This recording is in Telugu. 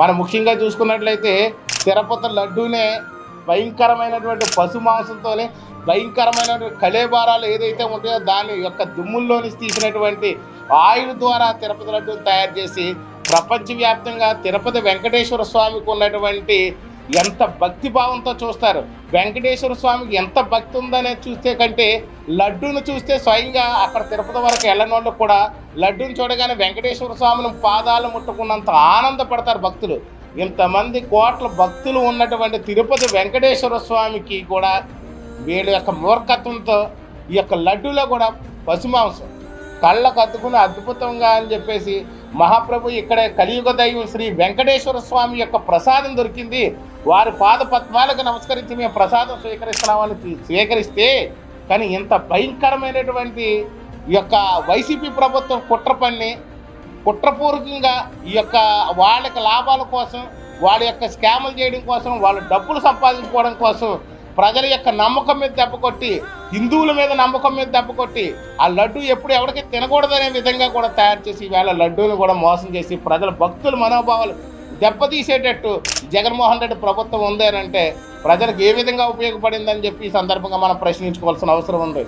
మనం ముఖ్యంగా చూసుకున్నట్లయితే తిరుపతి లడ్డూనే భయంకరమైనటువంటి పశు మాంసంతోనే భయంకరమైనటువంటి కళేబారాలు ఏదైతే ఉంటాయో దాని యొక్క దుమ్ముల్లోని తీసినటువంటి ఆయిల్ ద్వారా తిరుపతి లడ్డూని తయారు చేసి ప్రపంచవ్యాప్తంగా తిరుపతి వెంకటేశ్వర స్వామికి ఉన్నటువంటి ఎంత భక్తి భావంతో చూస్తారు. వెంకటేశ్వర స్వామికి ఎంత భక్తి ఉందనేది చూస్తే కంటే లడ్డూను చూస్తే స్వయంగా అక్కడ తిరుపతి వరకు వెళ్ళనోళ్ళు కూడా లడ్డూని చూడగానే వెంకటేశ్వర స్వామిని పాదాలు ముట్టుకున్నంత ఆనందపడతారు భక్తులు. ఇంతమంది కోట్ల భక్తులు ఉన్నటువంటి తిరుపతి వెంకటేశ్వర స్వామికి కూడా వీళ్ళ యొక్క మూర్ఖత్వంతో ఈ యొక్క లడ్డూలో కూడా పశుమాంసం. కళ్ళకు అద్దుకుని అద్భుతంగా అని చెప్పేసి మహాప్రభు ఇక్కడ కలియుగ దైవం శ్రీ వెంకటేశ్వర స్వామి యొక్క ప్రసాదం దొరికింది. వారి పాద పద్మాలకు నమస్కరించి మేము ప్రసాదం స్వీకరిస్తున్నామని స్వీకరిస్తే కానీ ఇంత భయంకరమైనటువంటి ఈ యొక్క వైసీపీ ప్రభుత్వం కుట్ర పని కుట్రపూర్వకంగా ఈ యొక్క వాళ్ళకి లాభాల కోసం వాళ్ళ యొక్క స్కాములు చేయడం కోసం వాళ్ళ డబ్బులు సంపాదించుకోవడం కోసం ప్రజల యొక్క నమ్మకం మీద దెబ్బకొట్టి హిందువుల మీద నమ్మకం మీద దెబ్బకొట్టి ఆ లడ్డు ఎప్పుడు ఎవరికి తినకూడదనే విధంగా కూడా తయారు చేసి ఈవేళ లడ్డూని కూడా మోసం చేసి ప్రజల భక్తుల మనోభావాలు దెబ్బతీసేటట్టు జగన్మోహన్ రెడ్డి ప్రభుత్వం ఉంది అంటే ప్రజలకు ఏ విధంగా ఉపయోగపడిందని చెప్పి ఈ సందర్భంగా మనం ప్రశ్నించుకోవాల్సిన అవసరం ఉంది.